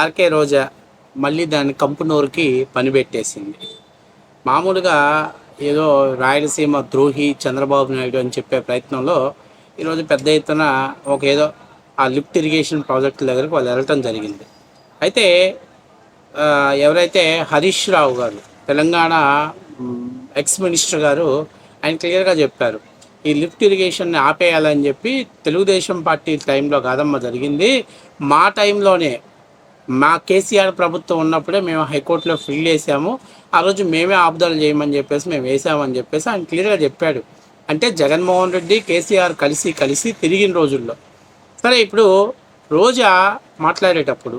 RK రోజా మళ్ళీ దాన్ని కంపునూరుకి పనిపెట్టేసింది మామూలుగా ఏదో రాయలసీమ ద్రోహి చంద్రబాబు నాయుడు అని చెప్పే ప్రయత్నంలో ఈరోజు పెద్ద ఎత్తున ఒక ఏదో ఆ లిఫ్ట్ ఇరిగేషన్ ప్రాజెక్టు దగ్గరకు వాళ్ళు వెళ్ళటం జరిగింది. అయితే ఎవరైతే హరీష్ రావు గారు తెలంగాణ ఎక్స్ మినిస్టర్ గారు ఆయన క్లియర్గా చెప్పారు ఈ లిఫ్ట్ ఇరిగేషన్ని ఆపేయాలని చెప్పి తెలుగుదేశం పార్టీ టైంలో కాదమ్మ జరిగింది. మా టైంలోనే మా కేసీఆర్ ప్రభుత్వం ఉన్నప్పుడే మేము హైకోర్టులో ఫిల్ చేసాము ఆ రోజు మేమే ఆపుదలు చేయమని చెప్పేసి మేము వేసామని చెప్పేసి ఆయన క్లియర్గా చెప్పాడు. అంటే జగన్మోహన్ రెడ్డి కేసీఆర్ కలిసి కలిసి తిరిగిన రోజుల్లో. సరే ఇప్పుడు రోజా మాట్లాడేటప్పుడు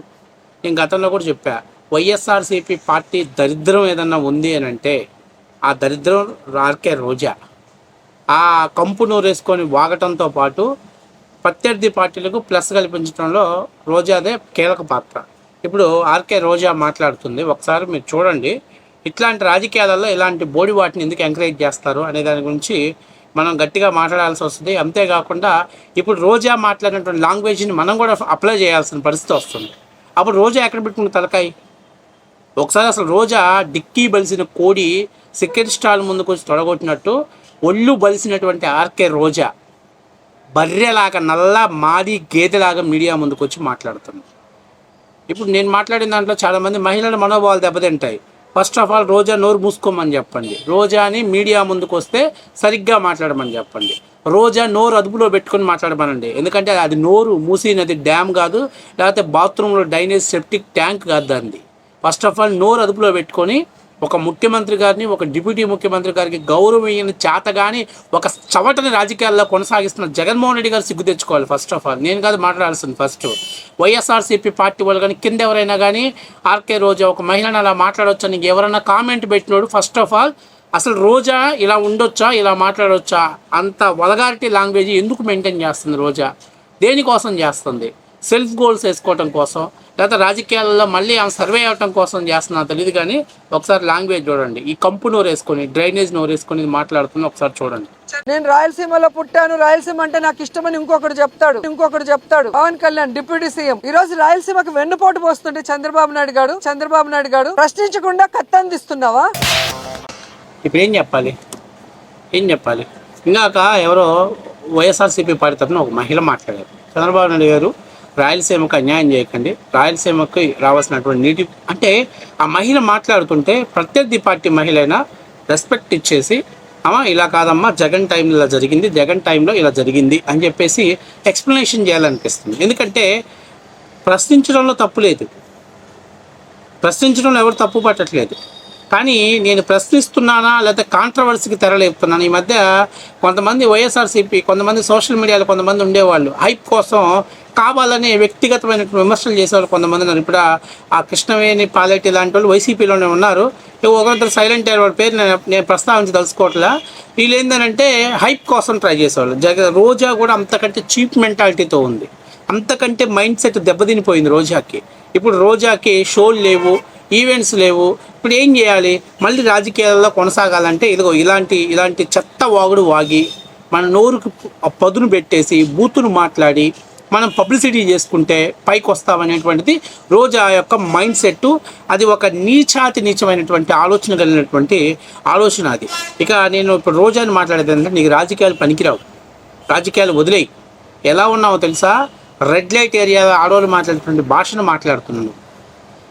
నేను గతంలో కూడా చెప్పా వైఎస్ఆర్సీపీ పార్టీ దరిద్రం ఏదన్నా ఉంది అని అంటే ఆ దరిద్రం ఆర్కే రోజా. ఆ కంపు నూరేసుకొని వాగటంతో పాటు ప్రత్యర్థి పార్టీలకు ప్లస్ కల్పించడంలో రోజాదే కీలక పాత్ర. ఇప్పుడు ఆర్కే రోజా మాట్లాడుతుంది. ఒకసారి మీరు చూడండి. ఇట్లాంటి రాజకీయాలలో ఇలాంటి బోడి వాటిని ఎందుకు ఎంకరేజ్ చేస్తారు అనే దాని గురించి మనం గట్టిగా మాట్లాడాల్సి వస్తుంది. అంతేకాకుండా ఇప్పుడు రోజా మాట్లాడినటువంటి లాంగ్వేజ్ని మనం కూడా అప్లై చేయాల్సిన పరిస్థితి వస్తుంది. అప్పుడు రోజా ఎక్కడ పెట్టుకున్న తలకాయి? ఒకసారి అసలు రోజా డిక్కీ బలిసిన కోడి సెకండ్ స్టాల్ ముందుకు వచ్చి తొడగొట్టినట్టు ఒళ్ళు బలిసినటువంటి ఆర్కే రోజా బర్రెలాగా నల్ల మాది గేదెలాగా మీడియా ముందుకు వచ్చి మాట్లాడుతుంది. ఇప్పుడు నేను మాట్లాడిన దాంట్లో చాలామంది మహిళల మనోభావాలు దెబ్బతింటాయి. ఫస్ట్ ఆఫ్ ఆల్ రోజా నోరు మూసుకోమని చెప్పండి. రోజాని మీడియా ముందుకు వస్తే సరిగ్గా మాట్లాడమని చెప్పండి. రోజా నోరు అదుపులో పెట్టుకొని మాట్లాడమనండి. ఎందుకంటే అది నోరు మూసినది డ్యామ్ కాదు లేకపోతే బాత్రూంలో డైనేజ్ సెప్టిక్ ట్యాంక్ కాదు దాన్ని ఫస్ట్ ఆఫ్ ఆల్ నోరు అదుపులో పెట్టుకొని ఒక ముఖ్యమంత్రి గారిని ఒక డిప్యూటీ ముఖ్యమంత్రి గారికి గౌరవమైన చేత కానీ ఒక చవటని రాజకీయాల్లో కొనసాగిస్తున్న జగన్మోహన్ రెడ్డి గారు సిగ్గు తెచ్చుకోవాలి ఫస్ట్ ఆఫ్ ఆల్ నేను కాదు మాట్లాడాల్సింది ఫస్ట్ వైఎస్ఆర్సీపీ పార్టీ వాళ్ళు కానీ కింద ఎవరైనా కానీ ఆర్కే రోజా ఒక మహిళను అలా మాట్లాడొచ్చా నీకు ఎవరైనా కామెంట్ పెట్టినోడు ఫస్ట్ ఆఫ్ ఆల్ అసలు రోజా ఇలా ఉండొచ్చా ఇలా మాట్లాడొచ్చా? అంత వలగారిటీ లాంగ్వేజ్ ఎందుకు మెయింటైన్ చేస్తుంది రోజా? దేనికోసం చేస్తుంది? సెల్ఫ్ గోల్స్ వేసుకోవటం కోసం లేకపోతే రాజకీయాలలో మళ్ళీ ఆమె సర్వే అవ్వటం కోసం చేస్తున్నా తెలియదు కానీ ఒకసారి లాంగ్వేజ్ చూడండి. ఈ కంపు నోరు వేసుకొని డ్రైనేజ్ నోరు వేసుకొని మాట్లాడుతుంది ఒకసారి చూడండి. నేను రాయలసీమలో పుట్టాను. రాయలసీమ అంటే నాకు ఇష్టమని ఇంకొకటి చెప్తాడు. ఇంకొకటి చెప్తాడు. Pawan Kalyan deputy CM. ఈ రోజు రాయలసీమకి వెన్నుపోటు పోస్తుంటే చంద్రబాబు నాయుడు గారు చంద్రబాబు నాయుడు గారు ప్రశ్నించకుండా కత్తందిస్తున్నావా ఇప్పుడు ఏం చెప్పాలి? ఏం చెప్పాలి? ఇందాక ఎవరో వైఎస్ఆర్సీపీ పార్టీ తరఫున ఒక మహిళ మాట్లాడారు. చంద్రబాబు నాయుడు గారు రాయలసీమకు అన్యాయం చేయకండి. రాయలసీమకు రావాల్సినటువంటి నీటి అంటే ఆ మహిళ మాట్లాడుతుంటే ప్రత్యర్థి పార్టీ మహిళ అయినా రెస్పెక్ట్ ఇచ్చేసి అమ్మా ఇలా కాదమ్మా జగన్ టైంలో ఇలా జరిగింది జగన్ టైంలో ఇలా జరిగింది అని చెప్పేసి ఎక్స్ప్లెనేషన్ చేయాలనిపిస్తుంది. ఎందుకంటే ప్రశ్నించడంలో తప్పు లేదు. ప్రశ్నించడంలో ఎవరు తప్పు పట్టట్లేదు. కానీ నేను ప్రశ్నిస్తున్నానా లేకపోతే కాంట్రవర్సీకి తెరలేపుతున్నాను? ఈ మధ్య కొంతమంది వైఎస్ఆర్సీపీ కొంతమంది సోషల్ మీడియాలో కొంతమంది ఉండేవాళ్ళు. హైప్ కోసం కావాలనే వ్యక్తిగతమైన విమర్శలు చేసేవాళ్ళు కొంతమంది ఉన్నారు. ఇప్పుడు ఆ- కృష్ణవేణి పాలెట్టి లాంటి వాళ్ళు వైసీపీలోనే ఉన్నారు. ఒకరిద్దరు సైలెంట్ అయ్యారు వాళ్ళ పేరు నేను నేను ప్రస్తావించి తలుసుకోవట్లా. వీళ్ళు ఏంటంటే హైప్ కోసం ట్రై చేసేవాళ్ళు. జగ రోజా కూడా అంతకంటే చీప్ మెంటాలిటీతో ఉంది. అంతకంటే మైండ్ సెట్ దెబ్బతినిపోయింది రోజాకి. ఇప్పుడు రోజాకి షోలు లేవు ఈవెంట్స్ లేవు. ఇప్పుడు ఏం చేయాలి? మళ్ళీ రాజకీయాల్లో కొనసాగాలంటే ఇదిగో ఇలాంటి ఇలాంటి చెత్త వాగుడు వాగి మన నోరుకు పదును పెట్టేసి బూతును మాట్లాడి మనం పబ్లిసిటీ చేసుకుంటే పైకి వస్తామనేటువంటిది రోజా యొక్క మైండ్ సెట్ అది ఒక నీచాతి నీచమైనటువంటి ఆలోచన కలిగినటువంటి ఆలోచన అది. ఇక నేను ఇప్పుడు రోజాని మాట్లాడేది అంటే నీకు రాజకీయాలు పనికిరావు. రాజకీయాలు వదిలేయి. ఎలా ఉన్నావో తెలుసా? రెడ్ లైట్ ఏరియా ఆడవాళ్ళు మాట్లాడేటువంటి భాషను మాట్లాడుతున్నాను.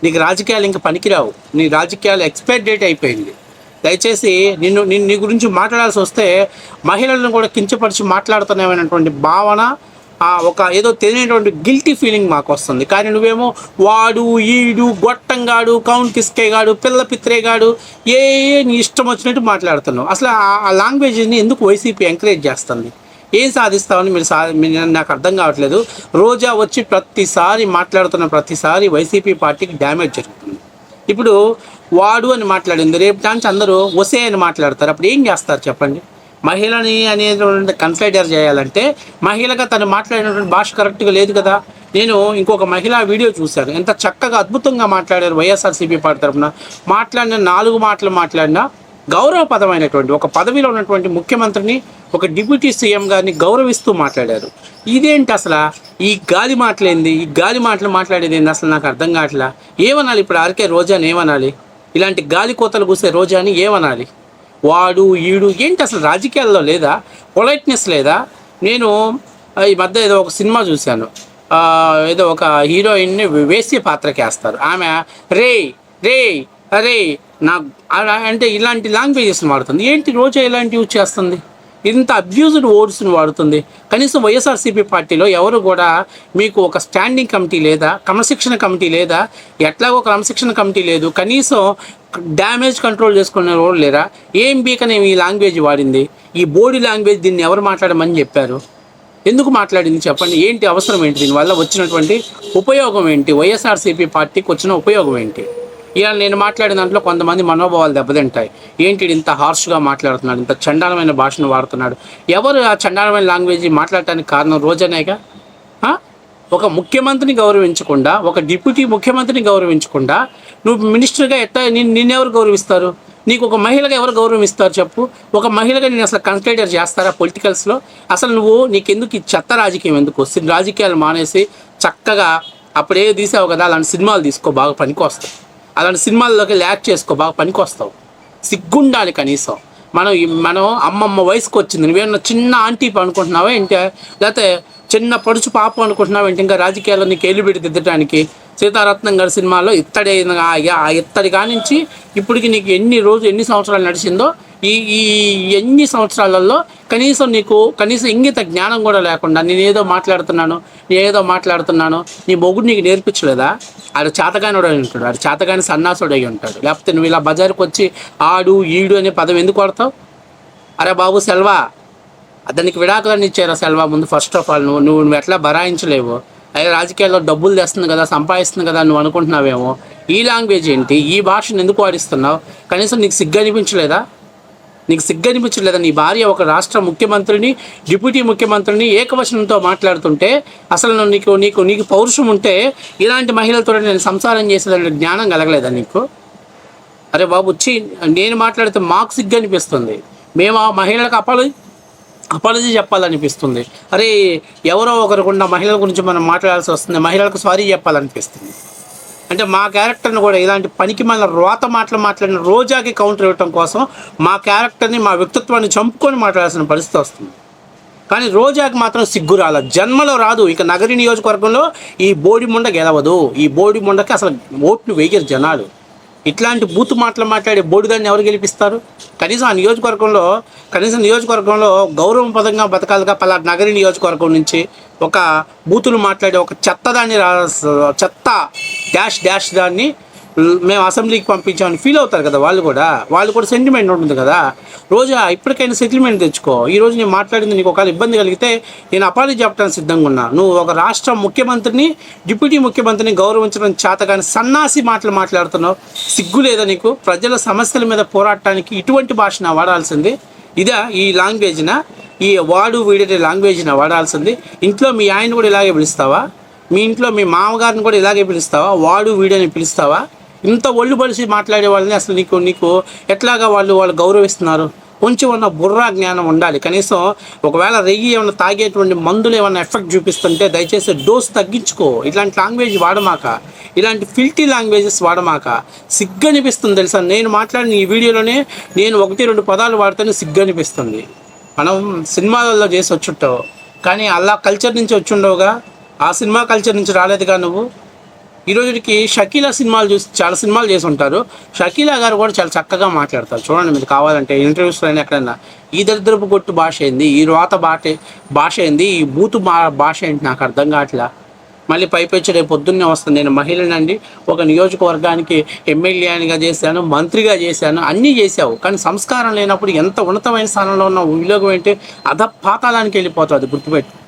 నీకు రాజకీయాలు ఇంకా పనికిరావు. నీ రాజకీయాలు ఎక్స్పైర్ డేట్ అయిపోయింది. దయచేసి నిన్ను నిన్ను నీ గురించి మాట్లాడాల్సి వస్తే మహిళలను కూడా కించపరిచి మాట్లాడుతున్నామనేటువంటి భావన ఒక ఏదో తెలియనటువంటి గిల్టీ ఫీలింగ్ మాకు వస్తుంది. కానీ నువ్వేమో వాడు ఈడు గొట్టంగాడు కౌంట్ కిస్కేగాడు పిల్ల పిత్రేగాడు ఏ ఏ నీ ఇష్టం వచ్చినట్టు మాట్లాడుతున్నావు. అసలు ఆ- లాంగ్వేజ్ని ఎందుకు వైసీపీ ఎంకరేజ్ చేస్తుంది? ఏం సాధిస్తామని మీరు సా మీరు నాకు అర్థం కావట్లేదు. రోజా వచ్చి ప్రతిసారి మాట్లాడుతున్న ప్రతిసారి వైసీపీ పార్టీకి డ్యామేజ్ జరుగుతుంది. ఇప్పుడు వాడు అని మాట్లాడింది రేపు నుంచి అందరూ వసే అని మాట్లాడతారు. అప్పుడు ఏం చేస్తారు చెప్పండి? మహిళని అనేటువంటి కన్సిడర్ చేయాలంటే మహిళగా తను మాట్లాడినటువంటి భాష కరెక్ట్గా లేదు కదా. నేను ఇంకొక మహిళా వీడియో చూశాను. ఎంత చక్కగా అద్భుతంగా మాట్లాడారు వైఎస్ఆర్సీపీ పార్టీ తరఫున. మాట్లాడిన నాలుగు మాటలు మాట్లాడినా గౌరవపదమైనటువంటి ఒక పదవిలో ఉన్నటువంటి ముఖ్యమంత్రిని ఒక డిప్యూటీ సీఎం గారిని గౌరవిస్తూ మాట్లాడారు. ఇదేంటి అసలు? ఈ గాలి మాటలేంది? ఈ గాలి మాటలు మాట్లాడేది ఏంది అసలు నాకు అర్థం కావట్లా? ఏమనాలి ఇప్పుడు ఆర్కే రోజాని ఏమనాలి? ఇలాంటి గాలి కోతలు కూసే రోజాని ఏమనాలి? వాడు ఈడు ఏంటి అసలు రాజకీయాల్లో లేదా? పొలైట్నెస్ లేదా? నేను ఈ మధ్య ఏదో ఒక సినిమా చూశాను. ఏదో ఒక హీరోయిన్ని వేసే పాత్రకేస్తారు ఆమె రే రే అరే నా అలా అంటే ఇలాంటి లాంగ్వేజెస్ని వాడుతుంది. ఏంటి రోజా ఇలాంటి యూజ్ చేస్తుంది? ఇంత అబ్యూజ్డ్ వర్డ్స్ని వాడుతుంది. కనీసం వైఎస్ఆర్సీపీ పార్టీలో ఎవరు కూడా మీకు ఒక స్టాండింగ్ కమిటీ లేదా క్రమశిక్షణ కమిటీ లేదా ఎట్లాగో క్రమశిక్షణ కమిటీ లేదు. కనీసం డ్యామేజ్ కంట్రోల్ చేసుకునే వాళ్ళు లేరా? ఏం బీకనే ఈ లాంగ్వేజ్ వాడింది? ఈ బోడీ లాంగ్వేజ్ దీన్ని ఎవరు మాట్లాడమని చెప్పారు? ఎందుకు మాట్లాడింది చెప్పండి? ఏంటి అవసరం ఏంటి? దీనివల్ల వచ్చినటువంటి ఉపయోగం ఏంటి? వైఎస్ఆర్సీపీ పార్టీకి వచ్చిన ఉపయోగం ఏంటి? ఇలా నేను మాట్లాడిన దాంట్లో కొంతమంది మనోభావాలు దెబ్బతింటాయి. ఏంటి ఇంత హార్ష్గా మాట్లాడుతున్నాడు? ఇంత చండాలమైన భాషను వాడుతున్నాడు? ఎవరు ఆ చండాలమైన లాంగ్వేజ్ మాట్లాడటానికి కారణం రోజనేగా? ఒక ముఖ్యమంత్రిని గౌరవించకుండా ఒక డిప్యూటీ ముఖ్యమంత్రిని గౌరవించకుండా నువ్వు మినిస్టర్గా ఎట్లా నిన్నెవరు గౌరవిస్తారు? నీకు ఒక మహిళగా ఎవరు గౌరవిస్తారు చెప్పు? ఒక మహిళగా నేను అసలు కన్సిడర్ చేస్తారా పొలిటికల్స్లో అసలు నువ్వు నీకెందుకు ఈ చెత్త రాజకీయం ఎందుకు వస్తుంది? రాజకీయాలు మానేసి చక్కగా అప్పుడే తీసావు కదా అలాంటి సినిమాలు తీసుకో బాగా పనికొస్తావు. అలాంటి సినిమాల్లోకి ల్యాక్ చేసుకో బాగా పనికొస్తావు. సిగ్గుండాలి కనీసం. మనం మనం అమ్మమ్మ వయసుకు వచ్చింది నువ్వేమన్నా చిన్న ఆంటీ అనుకుంటున్నావా ఏంటి? లేకపోతే చిన్న పడుచు పాపం అనుకుంటున్నావు ఏంటి ఇంకా రాజకీయాల్లో నీకు ఏలిబిడి దిద్దడానికి సీతారత్నం గారి సినిమాలో ఇత్తడి ఆ ఇత్తడి కానించి ఇప్పటికి నీకు ఎన్ని రోజు ఎన్ని సంవత్సరాలు నడిచిందో? ఈ ఈ ఎన్ని సంవత్సరాలలో కనీసం నీకు కనీసం ఇంగిత జ్ఞానం కూడా లేకుండా నేను ఏదో మాట్లాడుతున్నాను నేను ఏదో మాట్లాడుతున్నాను నీ మొగుడు నీకు నేర్పించలేదా? ఆడు చేతగానుడు అయి ఉంటాడు ఆడు చేతగాని సన్నాసుడు అయి ఉంటాడు. లేకపోతే నువ్వు ఇలా బజార్కి వచ్చి ఆడు ఈడు అనే పదం ఎందుకు వాడతావు? అరే బాబు సెల్వా అతనికి విడాకులను ఇచ్చారు సెల్వా ముందు ఫస్ట్ ఆఫ్ ఆల్ నువ్వు నువ్వు నువ్వు ఎట్లా బరాయించలేవు? అదే రాజకీయాల్లో డబ్బులు తెస్తుంది కదా సంపాదిస్తుంది కదా నువ్వు అనుకుంటున్నావేమో. ఈ లాంగ్వేజ్ ఏంటి? ఈ భాషను ఎందుకు వాడిస్తున్నావు? కనీసం నీకు సిగ్గు అనిపించలేదా? నీకు సిగ్గు అనిపించలేదా? నీ భార్య ఒక రాష్ట్ర ముఖ్యమంత్రిని డిప్యూటీ ముఖ్యమంత్రిని ఏకవచనంతో మాట్లాడుతుంటే అసలు నీకు నీకు నీకు పౌరుషం ఉంటే ఇలాంటి మహిళలతో నేను సంసారం చేసేదాని జ్ఞానం కలగలేదా నీకు? అరే బాబు వచ్చి నేను మాట్లాడితే మాకు సిగ్గు అనిపిస్తుంది. మేము ఆ మహిళలకు అపాలజీ అపాలజీ చెప్పాలనిపిస్తుంది. అరే ఎవరో ఒకరికుండా మహిళల గురించి మనం మాట్లాడాల్సి వస్తుంది. మహిళలకు సారీ చెప్పాలనిపిస్తుంది. అంటే మా క్యారెక్టర్ని కూడా ఇలాంటి పనికి మన రోత మాటలు మాట్లాడిన రోజాకి కౌంటర్ ఇవ్వటం కోసం మా క్యారెక్టర్ని మా వ్యక్తిత్వాన్ని చంపుకొని మాట్లాడాల్సిన పరిస్థితి వస్తుంది. కానీ రోజాకి మాత్రం సిగ్గు రాల. జన్మలో రాదు. ఇక నగరి నియోజకవర్గంలో ఈ బోడి ముండ గెలవదు. ఈ బోడి ముండకి అసలు ఓట్లు వేయరు జనాలు. ఇట్లాంటి బూత్ మాటలు మాట్లాడే బోడిదాన్ని ఎవరు గెలిపిస్తారు? కనీసం ఆ నియోజకవర్గంలో కనీసం నియోజకవర్గంలో గౌరవ పదంగా బతకాలిగా పలా నగరి నియోజకవర్గం నుంచి ఒక బూతులు మాట్లాడే ఒక చెత్త దాన్ని రా- చెత్త డాష్ డాష్ దాన్ని మేము అసెంబ్లీకి పంపించామని ఫీల్ అవుతారు కదా వాళ్ళు కూడా. వాళ్ళు కూడా సెంటిమెంట్ ఉంటుంది కదా. రోజా ఇప్పటికైనా సెటిల్మెంట్ తెచ్చుకో. ఈ రోజు నేను మాట్లాడింది నీకు ఒకవేళ ఇబ్బంది కలిగితే నేను అపాలజీ చెప్పడానికి సిద్ధంగా ఉన్నా. నువ్వు ఒక రాష్ట్ర ముఖ్యమంత్రిని డిప్యూటీ ముఖ్యమంత్రిని గౌరవించడం చేతగాని సన్నాసి మాటలు మాట్లాడుతున్నావు. సిగ్గు లేదా నీకు? ప్రజల సమస్యల మీద పోరాటానికి ఇటువంటి భాషన వాడాల్సింది. ఇదా ఈ లాంగ్వేజ్న ఈ వాడు వీడే లాంగ్వేజ్న వాడాల్సింది. ఇంట్లో మీ ఆయన కూడా ఇలాగే పిలుస్తావా? మీ ఇంట్లో మీ మామగారిని కూడా ఇలాగే పిలుస్తావా? వాడు వీడని పిలుస్తావా? ఇంత ఒళ్ళు బలిసి మాట్లాడే వాళ్ళని అసలు నీకు నీకు ఎట్లాగా వాళ్ళు వాళ్ళు గౌరవిస్తున్నారు? కొంచెం ఉన్న బుర్రా జ్ఞానం ఉండాలి. కనీసం ఒకవేళ రెయ్యి ఏమైనా తాగేటువంటి మందులు ఏమైనా ఎఫెక్ట్ చూపిస్తుంటే దయచేసి డోస్ తగ్గించుకో. ఇలాంటి లాంగ్వేజ్ వాడమాక. ఇలాంటి ఫిల్టీ లాంగ్వేజెస్ వాడమాక. సిగ్గనిపిస్తుంది తెలుసా? నేను మాట్లాడిన ఈ వీడియోలోనే నేను ఒకటి రెండు పదాలు వాడితేనే సిగ్గనిపిస్తుంది. మనం సినిమాలలో చేసి వచ్చుంటావు. కానీ అలా కల్చర్ నుంచి వచ్చుండవుగా? ఆ సినిమా కల్చర్ నుంచి రాలేదుగా నువ్వు? ఈ రోజుకి షకీలా సినిమాలు చూసి చాలా సినిమాలు చేసి ఉంటారు. షకీలా గారు కూడా చాలా చక్కగా మాట్లాడతారు. చూడండి మీరు కావాలంటే ఇంటర్వ్యూస్లో అయినా ఎక్కడైనా. ఈ దరిద్రపు కొట్టు భాష ఏంది? ఈ రోత బాట భాష ఏంది? ఈ బూతు మా భాష ఏంటి? నాకు అర్థం కావట్లా. మళ్ళీ పైపెచ్చి రేపు పొద్దున్నే వస్తుంది నేను మహిళనండి. ఒక నియోజకవర్గానికి ఎమ్మెల్యేనిగా చేశాను మంత్రిగా చేశాను అన్నీ చేశావు. కానీ సంస్కారం లేనప్పుడు ఎంత ఉన్నతమైన స్థానంలో ఉన్న వినియోగం ఏంటి? అధపాతాళానికి వెళ్ళిపోతుంది గుర్తుపెట్టు.